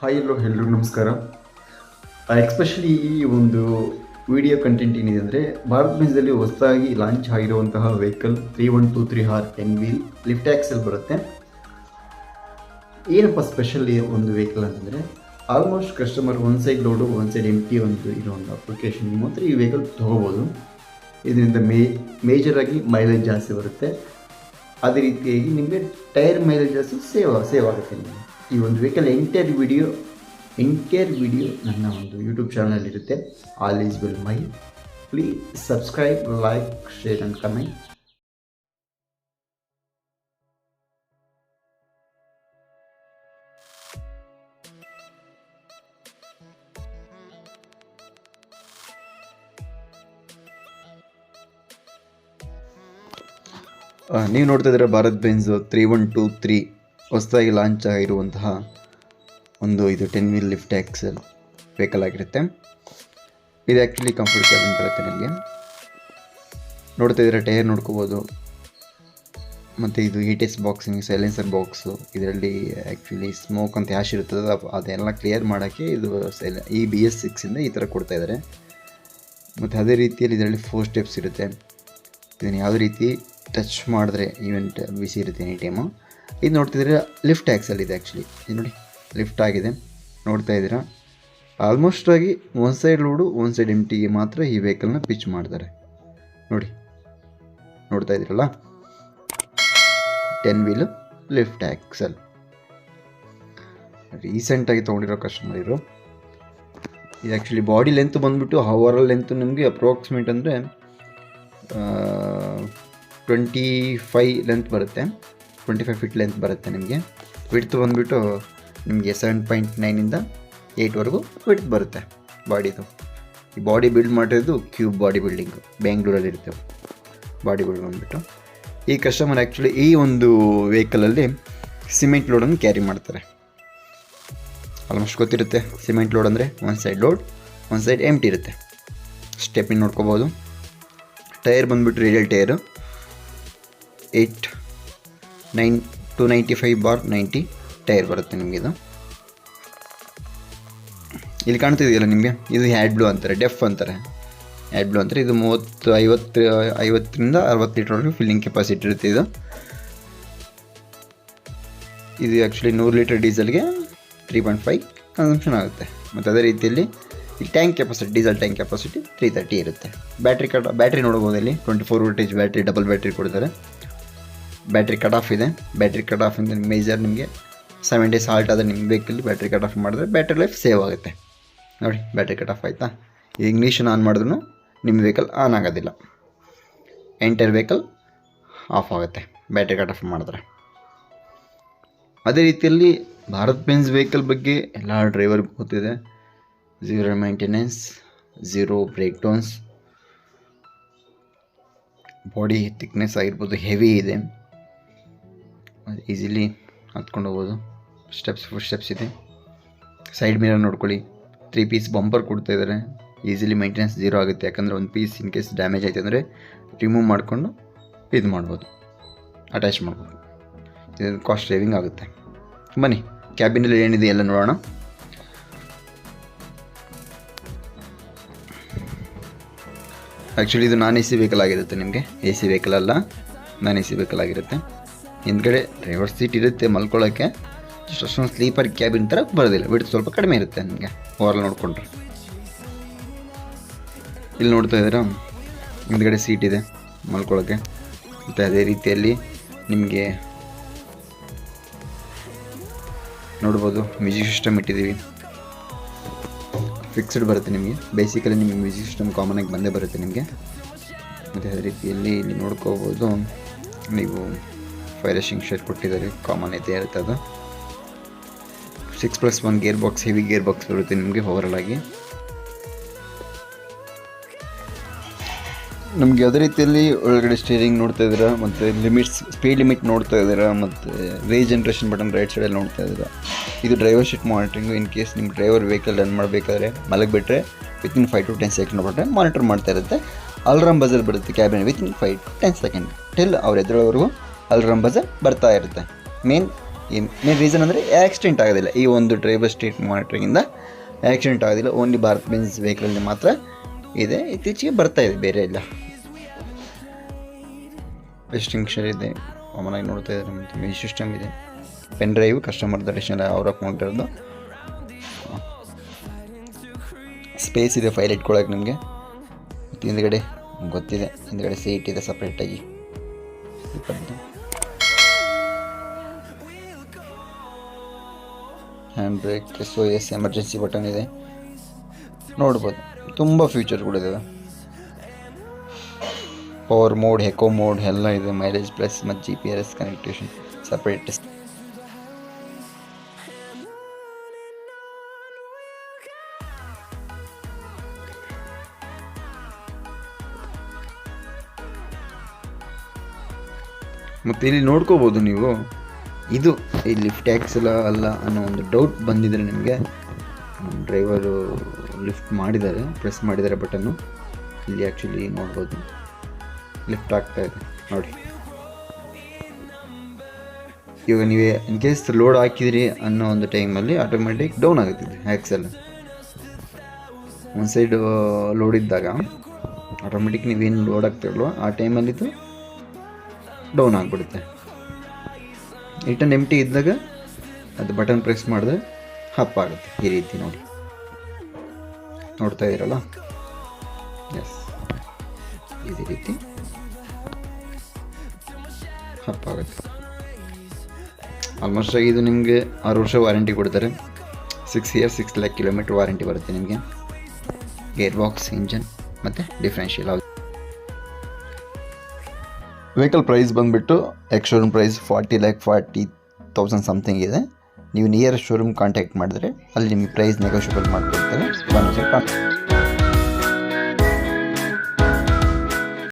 Hi ಎಲ್ಲೋ, ಎಲ್ರಿಗೂ ನಮಸ್ಕಾರ. Especially ಈ ಒಂದು ವಿಡಿಯೋ ಕಂಟೆಂಟ್ ಏನಿದೆ ಅಂದರೆ, ಭಾರತ್ ದೇಶದಲ್ಲಿ ಹೊಸದಾಗಿ ಲಾಂಚ್ ಆಗಿರುವಂತಹ vehicle three one two three R N wheel lift axle ಬರುತ್ತೆ. ಏನಪ್ಪ ಸ್ಪೆಷಲ್ ಒಂದು ವೆಹಿಕಲ್ ಅಂತಂದರೆ almost customer one side load one side M T ಒಂದು ಇರೋ ಒಂದು ಅಪ್ಲಿಕೇಶನ್ ಮಾತ್ರ ಈ ವೆಹಿಕಲ್ ತೊಗೋಬೋದು. ಇದರಿಂದ ಮೇ ಮೇಜರಾಗಿ ಮೈಲೇಜ್ ಜಾಸ್ತಿ ಬರುತ್ತೆ. ಅದೇ ರೀತಿಯಾಗಿ ನಿಮಗೆ ಟೈರ್ ಮೈಲೇಜ್ ಜಾಸ್ತಿ ಸೇವ್ ಸೇವ್ ಆಗುತ್ತೆ ನಿಮಗೆ. ಈ ಒಂದು vehicle entire video entire video ನನ್ನ ಒಂದು ಯೂಟ್ಯೂಬ್ ಚಾನಲ್ ಇರುತ್ತೆ. All is well my please subscribe like share and comment ನೀವು ನೋಡ್ತಾ ಇದ್ದೀರಾ ಭಾರತ್ ತ್ರೀ ಒನ್ ತ್ರೀ ಹೊಸದಾಗಿ ಲಾಂಚ್ ಆಗಿರುವಂತಹ ಒಂದು ಇದು ten wheel lift axle vehicle ಆಗಿರುತ್ತೆ. ಇದು ಆ್ಯಕ್ಚುಲಿ ಕಂಫರ್ಟ್ ಕ್ಯಾಬಿನ್ ಬರುತ್ತೆ ನನಗೆ ನೋಡ್ತಾ ಇದ್ದೀರಾ ಟೈರ್ ನೋಡ್ಕೋಬೋದು. ಮತ್ತು ಇದು E T S boxing silencer box ಇದರಲ್ಲಿ ಆ್ಯಕ್ಚುಲಿ ಸ್ಮೋಕ್ ಅಂತ ಹ್ಯಾಶ್ ಇರ್ತದೆ ಅದೆಲ್ಲ ಕ್ಲಿಯರ್ ಮಾಡೋಕ್ಕೆ ಇದು ಸೈಲ ಈ ಬಿ ಎಸ್ ಸಿಕ್ಸಿಂದ ಈ ಥರ ಕೊಡ್ತಾ ಇದ್ದಾರೆ ಮತ್ತು ಅದೇ ರೀತಿಯಲ್ಲಿ ಇದರಲ್ಲಿ ಫೋರ್ ಸ್ಟೆಪ್ಸ್ ಇರುತ್ತೆ. ಇದನ್ನು ಯಾವುದೇ ರೀತಿ ಟಚ್ ಮಾಡಿದ್ರೆ ಈವೆಂಟ್ ಬಿಸಿ ಇರುತ್ತೆ ಎನಿ ಟೈಮು ಇದು ನೋಡ್ತಿದ್ರೆ ಲಿಫ್ಟ್ ಆ್ಯಕ್ಸಲ್ ಇದೆ ಆ್ಯಕ್ಚುಲಿ ಇದು ನೋಡಿ ಲಿಫ್ಟ್ ಆಗಿದೆ. ನೋಡ್ತಾ ಇದ್ದೀರಾ? ಆಲ್ಮೋಸ್ಟ್ ಆಗಿ one side load one side M ಟಿಗೆ ಮಾತ್ರ ಈ ವೆಹಿಕಲ್ನ ಪಿಚ್ ಮಾಡ್ತಾರೆ. ನೋಡಿ, ನೋಡ್ತಾ ಇದ್ದೀರಲ್ಲ? ಟೆನ್ ವೀಲು ಲಿಫ್ಟ್ ಆ್ಯಕ್ಸಲ್ ರೀಸೆಂಟಾಗಿ ತೊಗೊಂಡಿರೋ ಕಸ್ಟಮರ್ ಇರು ಇದು ಆ್ಯಕ್ಚುಲಿ ಬಾಡಿ ಲೆಂತ್ ಬಂದುಬಿಟ್ಟು ಹವರ್ ಲೆಂತ್ ನಿಮಗೆ ಅಪ್ರಾಕ್ಸಿಮೇಟ್ ಅಂದರೆ ಟ್ವೆಂಟಿ ಫೈ ಲೆಂತ್ ಬರುತ್ತೆ. ಟ್ವೆಂಟಿ ಫೈವ್ ಫೀಟ್ ಲೆಂತ್ ಬರುತ್ತೆ ನಿಮಗೆ. ವಿಡ್ತ್ ಬಂದುಬಿಟ್ಟು ನಿಮಗೆ ಸೆವೆನ್ ಪಾಯಿಂಟ್ ನೈನಿಂದ ಏಯ್ಟ್ವರೆಗೂ ವಿಡ್ತ್ ಬರುತ್ತೆ ಬಾಡಿದು. ಈ ಬಾಡಿ ಬಿಲ್ಡ್ ಮಾಡಿರೋದು ಕ್ಯೂಬ್ ಬಾಡಿ ಬಿಲ್ಡಿಂಗು ಬೆಂಗಳೂರಲ್ಲಿ ಇರ್ತೇವೆ. ಬಾಡಿ ಬಿಲ್ಡ್ ಬಂದುಬಿಟ್ಟು. ಈ ಕಸ್ಟಮರ್ ಆ್ಯಕ್ಚುಲಿ ಈ ಒಂದು ವೆಹಿಕಲಲ್ಲಿ ಸಿಮೆಂಟ್ ಲೋಡನ್ನು ಕ್ಯಾರಿ ಮಾಡ್ತಾರೆ. ಆಲ್ಮೋಸ್ಟ್ ಗೊತ್ತಿರುತ್ತೆ ಸಿಮೆಂಟ್ ಲೋಡ್ ಅಂದರೆ ಒಂದು ಸೈಡ್ ಲೋಡ್ ಒಂದು ಸೈಡ್ ಎಂಟಿ ಇರುತ್ತೆ. ಸ್ಟೆಪಿಂಗ್ ನೋಡ್ಕೋಬೋದು. ಟೈರ್ ಬಂದುಬಿಟ್ಟು radial tyre eight nine, to ninety five bar ninety tyre ಬರುತ್ತೆ ನಿಮಗಿದು ಇಲ್ಲಿ ಕಾಣ್ತಿದೆಯಲ್ಲ ನಿಮಗೆ? ಇದು ಹ್ಯಾಡ್ ಬ್ಲೂ ಅಂತಾರೆ, ಡೆಫ್ ಅಂತಾರೆ. ಹ್ಯಾಡ್ ಬ್ಲೂ ಅಂತಾರೆ ಇದು ಮೂವತ್ತು, ಐವತ್ತು, ಐವತ್ತರಿಂದ ಅರವತ್ತು ಲೀಟ್ರ್ವರೆಗೂ ಫಿಲ್ಲಿಂಗ್ ಕೆಪಾಸಿಟಿ ಇರುತ್ತೆ ಇದು. ಇದು ಆ್ಯಕ್ಚುಲಿ ನೂರು ಲೀಟರ್ ಡೀಸೆಲ್ಗೆ ತ್ರೀ ಪಾಯಿಂಟ್ ಫೈವ್ ಕನ್ಸಂಪ್ಷನ್ ಆಗುತ್ತೆ. ಮತ್ತು ಅದೇ ರೀತಿಯಲ್ಲಿ ಈ tank capacity diesel tank capacity three thirty ಇರುತ್ತೆ. ಬ್ಯಾಟ್ರಿ ಕಟ್ ಬ್ಯಾಟ್ರಿ ನೋಡ್ಬೋದು ಇಲ್ಲಿ twenty four voltage battery double battery ಕೊಡ್ತಾರೆ. ಬ್ಯಾಟ್ರಿ ಕಟ್ ಆಫ್ ಇದೆ. ಬ್ಯಾಟ್ರಿ ಕಟ್ ಆಫ್ ಇಂದ ಮೇಜರ್ ನಿಮಗೆ ಸೆವೆನ್ ಡೇಸ್ ಹಾಲ್ಟ್ ಆದರೆ ನಿಮ್ಮ ವೆಹಿಕಲ್ ಬ್ಯಾಟ್ರಿ ಕಟ್ ಆಫ್ ಮಾಡಿದ್ರೆ ಬ್ಯಾಟ್ರಿ ಲೈಫ್ ಸೇವ್ ಆಗುತ್ತೆ. ನೋಡಿ ಬ್ಯಾಟ್ರಿ ಕಟ್ ಆಫ್ ಆಯಿತಾ? ಇಗ್ನಿಷನ್ ಆನ್ ಮಾಡಿದ್ರು ನಿಮ್ಮ ವೆಹಿಕಲ್ ಆನ್ ಆಗೋದಿಲ್ಲ. ಎಂಟರ್ ವೆಹಿಕಲ್ ಆಫ್ ಆಗುತ್ತೆ ಬ್ಯಾಟ್ರಿ ಕಟ್ ಆಫ್ ಮಾಡಿದ್ರೆ. ಅದೇ ರೀತಿಯಲ್ಲಿ ಭಾರತ್ ಬೆನ್ಸ್ ವೆಹಿಕಲ್ ಬಗ್ಗೆ ಎಲ್ಲ ಡ್ರೈವರ್ ಗೊತ್ತಿದೆ. Zero maintenance zero breakdowns body thickness ಆಗಿರ್ಬೋದು ಹೆವಿ ಇದೆ. ಈಸಿಲಿ ಹತ್ಕೊಂಡು ಹೋಗ್ಬೋದು ಸ್ಟೆಪ್ಸ್ ಫುಲ್ ಸ್ಟೆಪ್ಸ್ ಇದೆ. ಸೈಡ್ ಮಿರರ್ ನೋಡ್ಕೊಳ್ಳಿ. ತ್ರೀ ಪೀಸ್ ಬಂಪರ್ ಕೊಡ್ತಾ ಇದ್ದಾರೆ. ಈಸಿಲಿ ಮೇಂಟೆನೆನ್ಸ್ ಜೀರೋ ಆಗುತ್ತೆ. ಯಾಕಂದರೆ ಒಂದು ಪೀಸ್ ಇನ್ ಕೇಸ್ ಡ್ಯಾಮೇಜ್ ಆಯಿತು ಅಂದರೆ ರಿಮೂವ್ ಮಾಡಿಕೊಂಡು ಇದು ಮಾಡ್ಬೋದು. ಅಟ್ಯಾಚ್ ಮಾಡ್ಬೋದು. ಇದು ಕಾಸ್ಟ್ ಸೇವಿಂಗ್ ಆಗುತ್ತೆ. ಬನ್ನಿ ಕ್ಯಾಬಿನಲ್ಲಿ ಏನಿದೆ ಎಲ್ಲ ನೋಡೋಣ. ಆ್ಯಕ್ಚುಲಿ ಇದು ನಾನ್ ಎ ಸಿ ವೆಹಿಕಲ್ ಆಗಿರುತ್ತೆ ನಿಮಗೆ. ಎ ಸಿ ವೆಹಿಕಲ್ ಅಲ್ಲ ನಾನ್ ಎ ಸಿ ವೆಹಿಕಲ್ ಆಗಿರುತ್ತೆ. ಹಿಂದ್ಗಡೆ ಡ್ರೈವರ್ ಸೀಟ್ ಇರುತ್ತೆ ಮಲ್ಕೊಳ್ಳೋಕ್ಕೆ ಜಸ್ಟ್ ಅಷ್ಟೊಂದು ಸ್ಲೀಪರ್ ಕ್ಯಾಬಿನ್ ಥರ ಬರೋದಿಲ್ಲ. ಬಿಟ್ಟು ಸ್ವಲ್ಪ ಕಡಿಮೆ ಇರುತ್ತೆ ನಿಮಗೆ ಓವರ್ಲ್ ನೋಡಿಕೊಂಡ್ರೆ. ಇಲ್ಲಿ ನೋಡ್ತಾ ಇದ್ದೀರಾ? ಹಿಂದ್ಗಡೆ ಸೀಟ್ ಇದೆ ಮಲ್ಕೊಳ್ಳೋಕ್ಕೆ ಮತ್ತು ಅದೇ ರೀತಿಯಲ್ಲಿ ನಿಮಗೆ ನೋಡ್ಬೋದು, ಮ್ಯೂಸಿಕ್ ಸಿಸ್ಟಮ್ ಇಟ್ಟಿದ್ದೀವಿ. ಫಿಕ್ಸ್ಡ್ ಬರುತ್ತೆ ನಿಮಗೆ. ಬೇಸಿಕಲಿ ನಿಮಗೆ ಮ್ಯೂಸಿಕ್ ಸಿಸ್ಟಮ್ ಕಾಮನಾಗಿ ಬಂದೇ ಬರುತ್ತೆ ನಿಮಗೆ. ಮತ್ತು ಅದೇ ರೀತಿಯಲ್ಲಿ ಇಲ್ಲಿ ನೋಡ್ಕೋಬೋದು, ನೀವು ಫೈರ್ ರೇಷಿಂಗ್ ಶೇರ್ ಕೊಟ್ಟಿದ್ದಾರೆ. ಕಾಮನ್ ಐತೆ ಇರುತ್ತೆ ಅದು six plus one gear box heavy gear box ಬರುತ್ತೆ ನಿಮಗೆ ಓವರಾಲ್ ಆಗಿ. ನಮಗೆ ಯಾವುದೇ ರೀತಿಯಲ್ಲಿ ಒಳಗಡೆ ಸ್ಟೇರಿಂಗ್ ನೋಡ್ತಾ ಇದ್ದೀರಾ, ಮತ್ತು ಲಿಮಿಟ್ಸ್ ಸ್ಪೀಡ್ ಲಿಮಿಟ್ ನೋಡ್ತಾ ಇದ್ದೀರಾ, ಮತ್ತು ರೇ ಜನ್ರೇಷನ್ ಬಟನ್ ರೈಟ್ ಸೈಡಲ್ಲಿ ನೋಡ್ತಾ ಇದ್ದೀರಾ, ಇದು driver seat monitoring in case ನಿಮ್ಮ ಡ್ರೈವರ್ ವೆಹಿಕಲ್ ರನ್ ಮಾಡಬೇಕಾದ್ರೆ ಮಲಗಿಬಿಟ್ರೆ within five to ten second ಬಿಟ್ಟರೆ ಮಾನಿಟರ್ ಮಾಡ್ತಾ ಇರುತ್ತೆ. ಅಲ್ರಾಮ್ ಬಜರ್ ಬರುತ್ತೆ cabin within five to ten second till ಅವ್ರು ಎದ್ದೇಳೋವರೆಗೂ ಅಲ್ರಾಮ್ ಬಜರ್ ಬರ್ತಾ ಇರುತ್ತೆ. ಮೇನ್ ಮೇನ್ ರೀಸನ್ ಅಂದರೆ ಆಕ್ಸಿಡೆಂಟ್ ಆಗೋದಿಲ್ಲ. ಈ ಒಂದು ಡ್ರೈವರ್ ಸ್ಟೇಟ್ ಮಾನಿಟ್ರಿಂಗಿಂದ ಆಕ್ಸಿಡೆಂಟ್ ಆಗೋದಿಲ್ಲ. ಓನ್ಲಿ ಭಾರತ್ ಬೆನ್ಸ್ ವೆಹಿಕಲಲ್ಲಿ ಮಾತ್ರ ಇದೆ. ಇತ್ತೀಚೆಗೆ ಬರ್ತಾ ಇದೆ, ಬೇರೆ ಇಲ್ಲ. ಡಿಸ್ಟಿಂಕ್ಷನ್ ಇದೆ. ಕಾಮನ್ ಆಗಿ ನೋಡ್ತಾ ಇದ್ದಾರೆ ಮೇನ್ ಸಿಸ್ಟಮ್ ಇದೆ ಪೆನ್ ಡ್ರೈವ್ ಕಸ್ಟಮರ್ ದರ್ಶನ ಅವ್ರ ಅಕೌಂಟಿರೋದು ಸ್ಪೇಸ್ ಇದೆ ಫೈಲ್ ಇಟ್ಕೊಳಕ್ಕೆ ನಿಮಗೆ. ಮತ್ತು ಹಿಂದ್ಗಡೆ ಗೊತ್ತಿದೆ. ಹಿಂದ್ಗಡೆ ಸೀಟ್ ಇದೆ ಸಪ್ರೇಟಾಗಿ hand brake S O S emergency button ಇದೆ. ನೋಡ್ಬೋದು, ತುಂಬ ಫೀಚರ್ಗಳಿದ್ದಾವೆ ಪವರ್ ಮೋಡ್ ಹೆಕೋ ಮೋಡ್ ಎಲ್ಲ ಇದೆ ಮೈಲೇಜ್ ಪ್ಲಸ್ ಮತ್ತು G P R S connection separate ಮತ್ತು ಇಲ್ಲಿ ನೋಡ್ಕೋಬೋದು ನೀವು. ಇದು ಈ ಲಿಫ್ಟ್ ಟ್ಯಾಕ್ಸ್ ಎಲ್ಲ ಅಲ್ಲ ಅನ್ನೋ ಒಂದು ಡೌಟ್ ಬಂದಿದ್ರೆ ನಿಮಗೆ. ಡ್ರೈವರು ಲಿಫ್ಟ್ ಮಾಡಿದ್ದಾರೆ ಪ್ರೆಸ್ ಮಾಡಿದ್ದಾರೆ ಬಟನ್ನು ಇಲ್ಲಿ ಆ್ಯಕ್ಚುಲಿ ನೋಡ್ಬೋದು. ಲಿಫ್ಟ್ ಆಗ್ತಾ ಇದೆ, ನೋಡಿ. ಇವಾಗ ನೀವೇ ಇನ್ ಕೇಸ್ ಲೋಡ್ ಹಾಕಿದಿರಿ ಅನ್ನೋ ಒಂದು ಟೈಮಲ್ಲಿ ಆಟೋಮೆಟಿಕ್ ಡೌನ್ ಆಗುತ್ತಿದೆ ಆ್ಯಕ್ಸಲ್ ಒಂದು ಸೈಡು ಲೋಡ್ ಇದ್ದಾಗ ಆಟೋಮೆಟಿಕ್ ನೀವೇನು ಲೋಡ್ ಆಗ್ತಿರಲ್ವ ಆ ಟೈಮಲ್ಲಿದ್ದು ಡೌನ್ ಆಗಿಬಿಡುತ್ತೆ. ರಿಟರ್ನ್ ಎಂಟಿ ಇದ್ದಾಗ ಅದು ಬಟನ್ ಪ್ರೆಸ್ ಮಾಡಿದ್ರೆ ಹಪ್ ಆಗುತ್ತೆ ಈ ರೀತಿ ನೋಡಿ. ನೋಡ್ತಾ ಇದ್ದೀರಲ್ಲ ಎಸ್ ಇದೇ ರೀತಿ. ಹಪ್ ಆಗುತ್ತೆ. ಆಲ್ಮೋಸ್ಟ್ ಆಗಿ ಇದು ನಿಮಗೆ ಆರು ವರ್ಷ ವಾರಂಟಿ ಕೊಡ್ತಾರೆ. Six years six lakh kilometre warranty ಬರುತ್ತೆ ನಿಮಗೆ. ಗೇರ್ ಬಾಕ್ಸ್ ಇಂಜನ್ ಮತ್ತು ಡಿಫ್ರೆನ್ಷಿಯಲ್ ವೆಹಿಕಲ್ ಪ್ರೈಸ್ ಬಂದುಬಿಟ್ಟು ex showroom price forty lakh forty thousand something ಇದೆ. ನೀವು ನಿಯರ್ ಶೋರೂಮ್ ಕಾಂಟ್ಯಾಕ್ಟ್ ಮಾಡಿದ್ರೆ, ಅಲ್ಲಿ ನಿಮಗೆ ಪ್ರೈಸ್ ನೆಗೋಷಿಯಬಲ್ ಮಾಡಿಕೊಡ್ತಾರೆ.